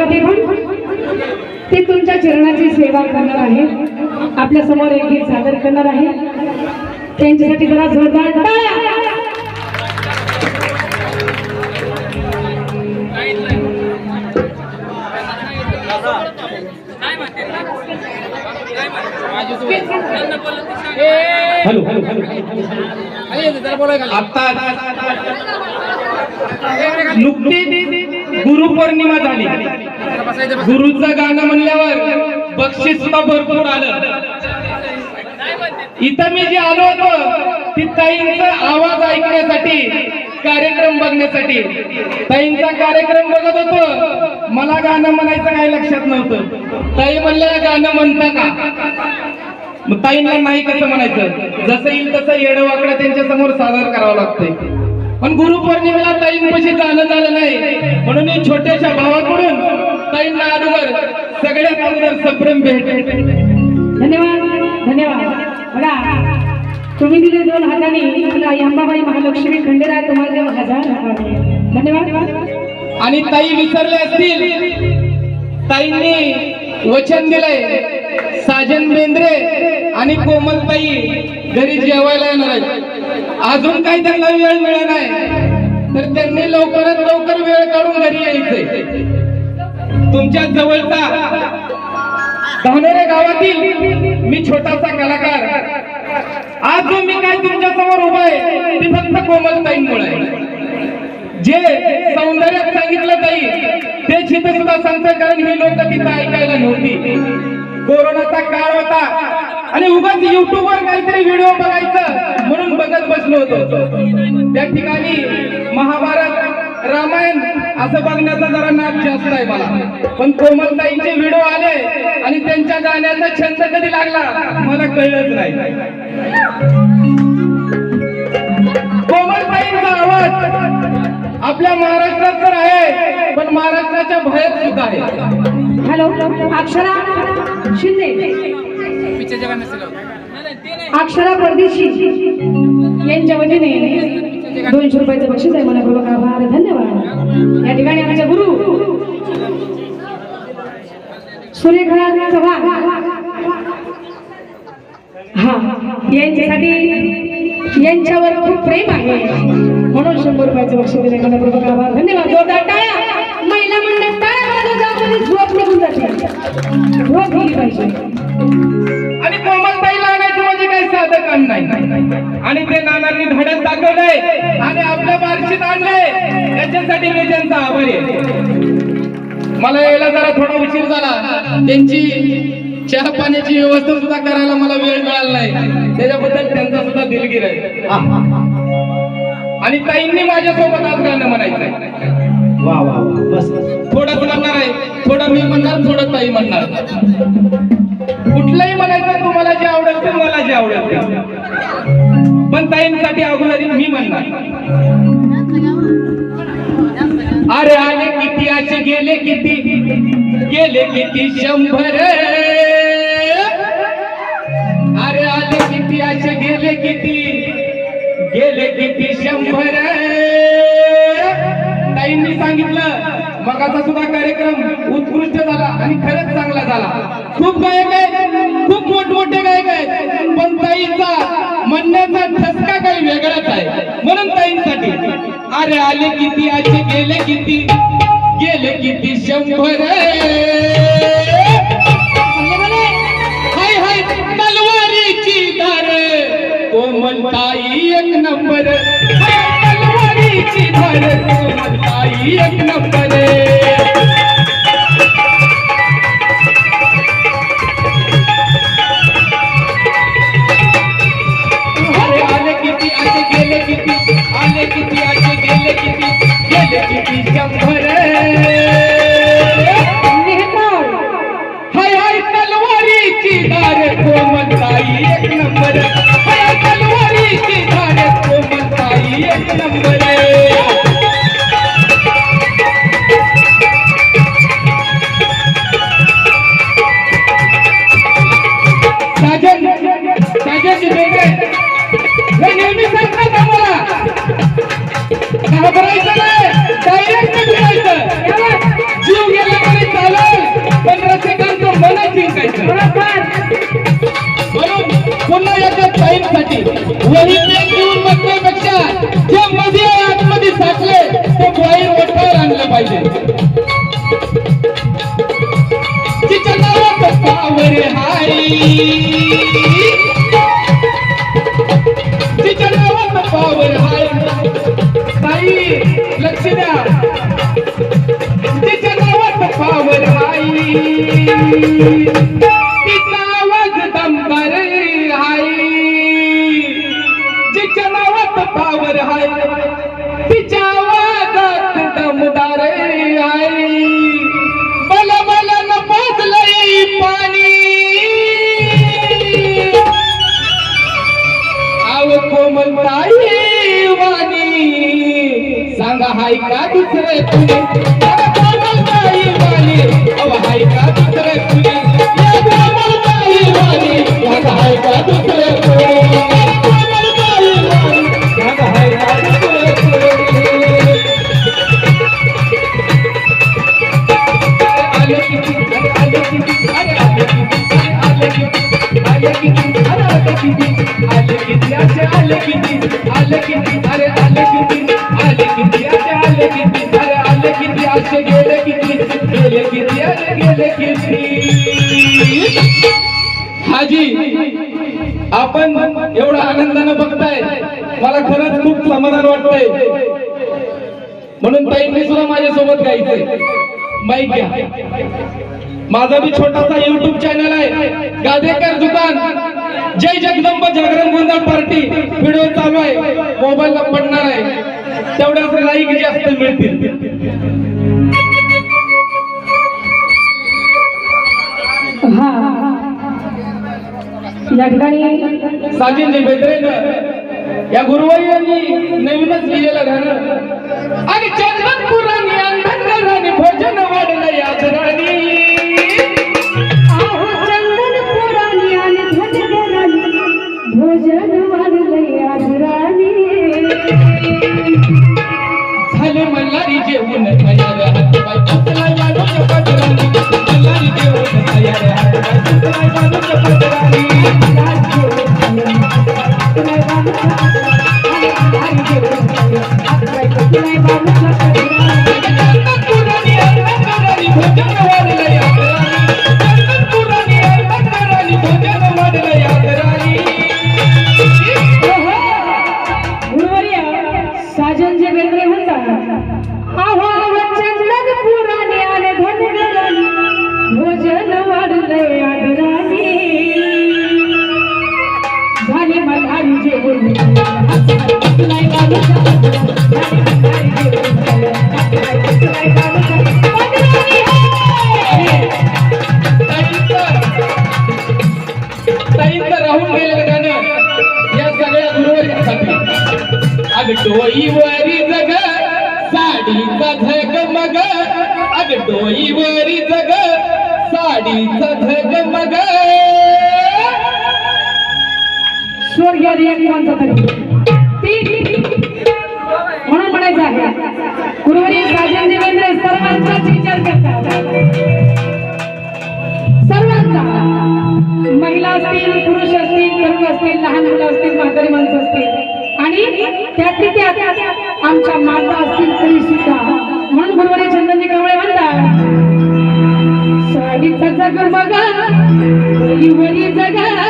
बघा ते पण ते तुमच्या चरणाची सेवा करणार आहे. आपल्यासमोर एक गीत सादर करणार आहे. त्यांच्यासाठी जरा जोरदार टाळ्या हॅलो. आता नुकतीच गुरुपौर्णिमा झाली. गुरुचं गाणं म्हणल्यावर बक्षीस सुद्धा भरपूर आलं. इथं मी जे आलो होतो ती ताईंचा आवाज ऐकण्यासाठी कार्यक्रम बघण्यासाठी. ताईंचा कार्यक्रम बघत होतो. मला गाणं म्हणायचं काही लक्षात नव्हतं. ताई म्हणल्या गाणं म्हणता का? ताईंना नाही कसं म्हणायचं? जसं येईल तसं येडवाकडं त्यांच्यासमोर सादर करावं लागतंय. पण गुरुपौर्णिमेला ताईंपाशी जाणं झालं नाही. म्हणून मी छोट्याशा भावाकडून ताईंना अगोदर सगळ्यात अगोदर संभ्रम भेट धन्यवाद धन्यवाद. बघा तुम्ही दिले दोन हाताने अंबाबाई महालक्ष्मी खंडेराय तुम्हाला हजार धन्यवाद. आणि ताई विसरले असतील. ताईंनी वचन दिलंय. साजन बेंद्रे आणि कोमलताई घरी जेवायला येणार आहेत. अजून काही त्यांना वेळ मिळत नाही. तर त्यांनी लवकरात लवकर वेळ काढून घरी यायचंय. तुमच्या जवळचा धानोरे गावातील मी छोटासा कलाकार. आज जो मी काय तुमच्यासमोर उभा आहे ते फक्त कोमलताईंमुळे. आहे जे सौंदर्यात सांगितलं ताई ते चित्र सुद्धा सांगतोय कारण ही लोक तिथं ऐकायला नव्हती. कोरोनाचा काळ होता आणि उगाच युट्यूबवर काहीतरी व्हिडिओ बघायचं म्हणून बघत बसलो होतो. त्या ठिकाणी महाभारत रामायण असं बघण्याचा जरा नाद जास्त आहे मला. पण कोमलताईंचे व्हिडिओ आले आणि त्यांच्या गाण्याचा छंद कधी लागला मला कळलंच नाही. कोमलताईंचा आवाज आपल्या महाराष्ट्रात तर आहे पण महाराष्ट्राच्या बाहेर सुद्धा आहे. हॅलो अक्षरा शिंदे. अक्षरा परदेशी यांच्या वतीने. दोनशे रुपयाचं बक्षीस आहे. मला पूर्वक आभार. धन्यवाद. या ठिकाणी आमच्या गुरु. सुरेखा चव्हाण हा यांच्यासाठी यांच्यावर खूप प्रेम आहे. म्हणून शंभर रुपयाचं बक्षीस दिले मला पूर्वक आभार. धन्यवाद. जोरदार टाळ्या. महिला मंडळ टाळ्या वाजवून झोप निघून जाते. झोप गेली पाहिजे. आणि कोमलताईला आणायचं म्हणजे काही साधं काम नाही. आणि ते नानांनी धडक दाखवलंय आणि आपल्या बारशीत आणलंय. त्याच्यासाठी मी त्यांचा आभारी आहे. मला यायला जरा थोडा उशीर झाला. त्यांची चहा पाण्याची व्यवस्था सुद्धा करायला मला वेळ मिळाला नाही. त्याच्याबद्दल त्यांचा सुद्धा दिलगिर आहे. आणि ताईंनी माझ्यासोबत आज गाणं म्हणायचंय. वा वा बस थोडं म्हणणार आहे. थोडं मी म्हणणार थोडं ताई म्हणणार. कुठलंही म्हणायचं तुम्हाला जे आवडेल ते मला जे आवडेल. पण ताईंसाठी अगोदर मी म्हणणार. अरे आले किती असे गेले किती? गेले किती शंभर? अरे आले किती असे गेले किती? गेले किती शंभर? ताईंनी सांगितलं मगाचा सुद्धा कार्यक्रम उत्कृष्ट झाला आणि खरंच चांगला झाला. खूप गायक आहेत खूप मोठमोठे गायक आहेत पण ताईंचा म्हणण्याचा ठसका काही वेगळाच आहे. म्हणून ताईंसाठी अरे आले किती असे गेले किती? गेले किती शंभर हाय हाय तलवारीची धार. कोमलताई एक नंबर. हाय, तलवारीची धार. म्हणताई एक नंबर. तिचा वगदंबर हाय. जिच्या नावात पावर हाय. तिच्या वादात दमदार हाय. बल बल न पोचलंय पाणी आव कोमलताई वाणी. सांगा हाय का दुसरे कुणी हाजी आपण एवढा आनंदानं बघताय. मला खरंच खूप समाधान वाटतंय. म्हणून ताईंनी सुद्धा माझ्यासोबत गायचंय. माईक घ्या. माझा बी छोटासा युट्यूब चॅनल आहे. गादेकर दुकान. जय जगदंब जागरण गोंधळ पार्टी व्हिडिओ चालू आहे. मोबाईलला पडणार आहे. तेवढ्याच लाईक जास्त मिळतील. हा. या ठिकाणी साजिद बेदरेनं या गुरुवारी यांनी नवीनच लिहिलेलं गाणं. आणि चंदन पुराणी अंधकाराने भोजन वाढलं याच राणी आहो चंदन पुराणी आणि धनगराणी भोजन वाढलंय आदराणी झाले मल्हारी जेवून तयार. हातपाय कसलाय बाजूच्या पदरानी मल्हारी जेवून तयार. हातपाय कसलाय ताईंचं राहून गेलेलं या सगळ्या गुरुवारीसाठी अग डोईवरी जग साडीचा धग मग. अग डोईवरी जग साडीचा धग मग. स्वर्गीय एक कोणता तरी. म्हणून म्हणायचं आहे गुरुवारी राजन देवेंद्र सर्वांचाच विचार करतात. सर्वांचा. महिला असतील पुरुष असतील असतील लहान मुलं असतील म्हातारी माणसं असतील. आणि त्यातली त्यात आमच्या माता असतील तरी सुद्धा. म्हणून गुरुवारी चंदनजी कवळे म्हणतात साडीचा जग बघा वरी जगा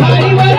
भारी वर